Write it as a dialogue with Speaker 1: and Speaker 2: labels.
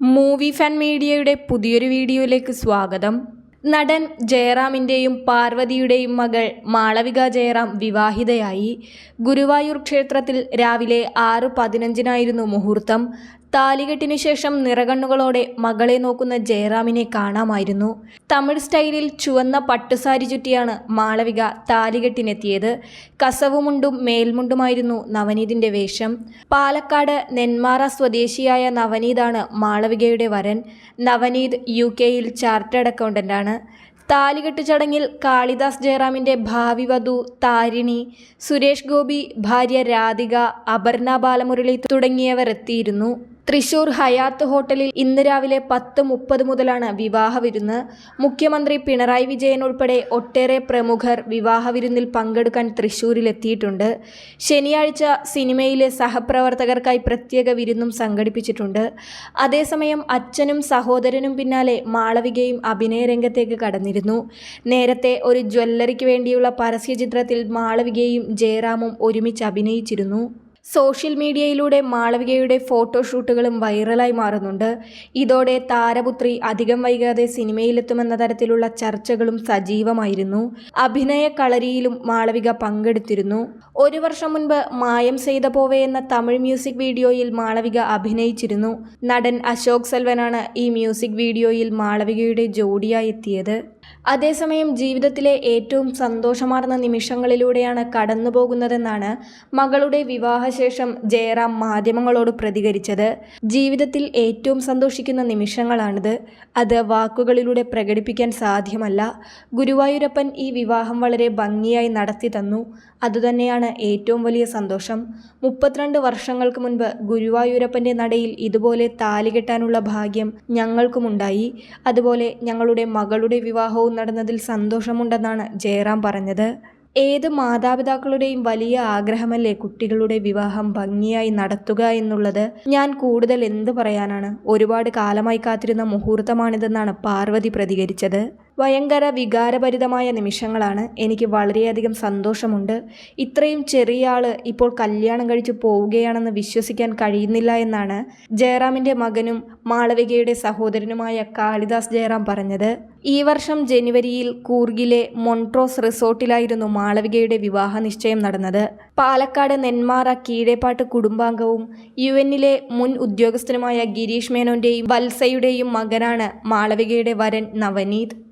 Speaker 1: Movie fan മീഡിയയുടെ പുതിയൊരു വീഡിയോയിലേക്ക് സ്വാഗതം. നടൻ ജയറാമിന്റെയും പാർവതിയുടെയും മകൾ മാളവിക ജയറാം വിവാഹിതയായി. ഗുരുവായൂർ ക്ഷേത്രത്തിൽ രാവിലെ ആറ് പതിനഞ്ചിനായിരുന്നു മുഹൂർത്തം. താലികെട്ടിനു ശേഷം നിറകണ്ണുകളോടെ മകളെ നോക്കുന്ന ജയറാമിനെ കാണാമായിരുന്നു. തമിഴ് സ്റ്റൈലിൽ ചുവന്ന പട്ടുസാരി ചുറ്റിയാണ് മാളവിക താലികെട്ടിനെത്തിയത്. കസവുമുണ്ടും മേൽമുണ്ടുമായിരുന്നു നവനീതിന്റെ വേഷം. പാലക്കാട് നെന്മാറ സ്വദേശിയായ നവനീതാണ് മാളവികയുടെ വരൻ. നവനീത് യു കെയിൽ ചാർട്ടേഡ് അക്കൗണ്ടന്റാണ്. താലികെട്ട് ചടങ്ങിൽ കാളിദാസ് ജയറാമിന്റെ ഭാവി വധു താരിണി സുരേഷ് ഗോപി ഭാര്യ രാധിക അപർണ ബാലമുരളി തുടങ്ങിയവർ എത്തിയിരുന്നു തൃശൂർ ഹയാത്ത് ഹോട്ടലിൽ ഇന്ന് രാവിലെ പത്ത് മുപ്പത് മുതലാണ് വിവാഹ വിരുന്ന്. മുഖ്യമന്ത്രി പിണറായി വിജയൻ ഉൾപ്പെടെ ഒട്ടേറെ പ്രമുഖർ വിവാഹ വിരുന്നിൽ പങ്കെടുക്കാൻ തൃശൂരിലെത്തിയിട്ടുണ്ട്. ശനിയാഴ്ച സിനിമയിലെ സഹപ്രവർത്തകർക്കായി പ്രത്യേക വിരുന്നും സംഘടിപ്പിച്ചിട്ടുണ്ട്. അതേസമയം അച്ഛനും സഹോദരനും പിന്നാലെ മാളവികയും അഭിനയ രംഗത്തേക്ക് കടന്നിരുന്നു. നേരത്തെ ഒരു ജ്വല്ലറിക്ക് വേണ്ടിയുള്ള പരസ്യചിത്രത്തിൽ മാളവികയും ജയറാമും ഒരുമിച്ച് അഭിനയിച്ചിരുന്നു. സോഷ്യൽ മീഡിയയിലൂടെ മാളവികയുടെ ഫോട്ടോഷൂട്ടുകളും വൈറലായി മാറുന്നുണ്ട്. ഇതോടെ താരപുത്രി അധികം വൈകാതെ സിനിമയിലെത്തുമെന്ന തരത്തിലുള്ള ചർച്ചകളും സജീവമായിരുന്നു. അഭിനയ കളരിയിലും മാളവിക പങ്കെടുത്തിരുന്നു. ഒരു വർഷം മുൻപ് മായം ചെയ്ത പോവേ എന്ന തമിഴ് മ്യൂസിക് വീഡിയോയിൽ മാളവിക അഭിനയിച്ചിരുന്നു. നടൻ അശോക് സെൽവനാണ് ഈ മ്യൂസിക് വീഡിയോയിൽ മാളവികയുടെ ജോഡിയായി എത്തിയത്. അതേസമയം ജീവിതത്തിലെ ഏറ്റവും സന്തോഷമാർന്ന നിമിഷങ്ങളിലൂടെയാണ് കടന്നു പോകുന്നതെന്നാണ് മകളുടെ വിവാഹശേഷം ജയറാം മാധ്യമങ്ങളോട് പ്രതികരിച്ചത്. ജീവിതത്തിൽ ഏറ്റവും സന്തോഷിക്കുന്ന നിമിഷങ്ങളാണിത്. അത് വാക്കുകളിലൂടെ പ്രകടിപ്പിക്കാൻ സാധ്യമല്ല. ഗുരുവായൂരപ്പൻ ഈ വിവാഹം വളരെ ഭംഗിയായി നടത്തി തന്നു അതുതന്നെയാണ് ഏറ്റവും വലിയ സന്തോഷം. മുപ്പത്തിരണ്ട് വർഷങ്ങൾക്ക് മുൻപ് ഗുരുവായൂരപ്പന്റെ നടയിൽ ഇതുപോലെ താലി കെട്ടാനുള്ള ഭാഗ്യം ഞങ്ങൾക്കുമുണ്ടായി. അതുപോലെ ഞങ്ങളുടെ മകളുടെ വിവാഹവും നടന്നതിൽ സന്തോഷമുണ്ടെന്നാണ് ജയറാം പറഞ്ഞത്. ഏത് മാതാപിതാക്കളുടെയും വലിയ ആഗ്രഹമല്ലേ കുട്ടികളുടെ വിവാഹം ഭംഗിയായി നടത്തുക എന്നുള്ളത്? ഞാൻ കൂടുതൽ എന്ത് പറയാനാണ്? ഒരുപാട് കാലമായി കാത്തിരുന്ന മുഹൂർത്തമാണിതെന്നാണ് പാർവതി പ്രതികരിച്ചത്. ഭയങ്കര വികാരഭരിതമായ നിമിഷങ്ങളാണ് എനിക്ക് വളരെയധികം സന്തോഷമുണ്ട്. ഇത്രയും ചെറിയ ആൾ ഇപ്പോൾ കല്യാണം കഴിച്ച് പോവുകയാണെന്ന് വിശ്വസിക്കാൻ കഴിയുന്നില്ല എന്നാണ് ജയറാമിന്റെ മകനും മാളവികയുടെ സഹോദരനുമായ കാളിദാസ് ജയറാം പറഞ്ഞത്. ഈ വർഷം ജനുവരിയിൽ കൂർഗിലെ മൊൺട്രോസ് റിസോർട്ടിലായിരുന്നു മാളവികയുടെ വിവാഹ നിശ്ചയം നടന്നത്. പാലക്കാട് നെന്മാറ കീഴേപ്പാട്ട് കുടുംബാംഗവും യു എന്നിലെ മുൻ ഉദ്യോഗസ്ഥനുമായ ഗിരീഷ് മേനോന്റെയും വത്സയുടെയും മകനാണ് മാളവികയുടെ വരൻ നവനീത്.